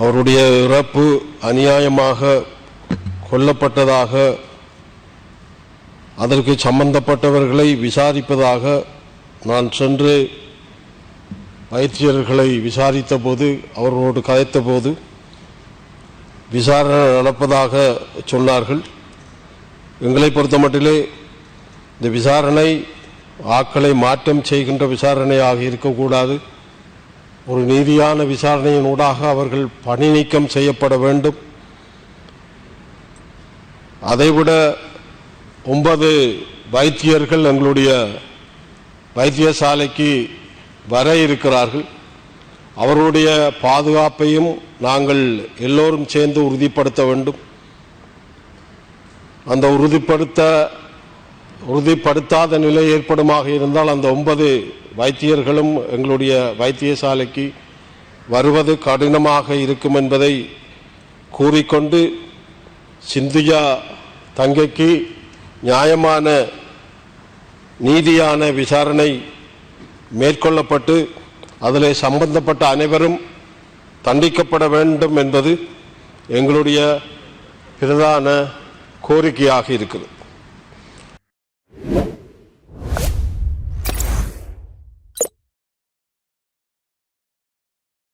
அவருடைய இறப்பு அநியாயமாக கொல்லப்பட்டதாக அதற்கு சம்பந்தப்பட்டவர்களை விசாரிப்பதாக நான் சென்று வைத்தியர்களை விசாரித்த போது அவர்களோடு கதைத்த போது விசாரணை நடப்பதாக சொன்னார்கள். எங்களை பொறுத்தமட்டிலே இந்த விசாரணை ஆக்களை மாற்றம் செய்கின்ற விசாரணையாக இருக்கக்கூடாது. ஒரு நீதியான விசாரணையினூடாக அவர்கள் பணி நீக்கம் செய்யப்பட வேண்டும். அதைவிட ஒன்பது வைத்தியர்கள் எங்களுடைய வைத்தியசாலைக்கு வர இருக்கிறார்கள். அவர்களுடைய பாதுகாப்பையும் நாங்கள் எல்லோரும் சேர்ந்து உறுதிப்படுத்த வேண்டும். அந்த உறுதிப்படுத்த உறுதிப்படுத்தாத நிலை ஏற்படுமாக இருந்தால் அந்த ஒன்பது வைத்தியர்களும் எங்களுடைய வைத்தியசாலைக்கு வருவது கடினமாக இருக்கும் என்பதை கூறிக்கொண்டு சிந்தியா தங்கைக்கு நியாயமான நீதியான விசாரணை மேற்கொள்ளப்பட்டு அதில் சம்பந்தப்பட்ட அனைவரும் தண்டிக்கப்பட வேண்டும் என்பது எங்களுடைய பிரதான கோரிக்கையாக இருக்கிறது.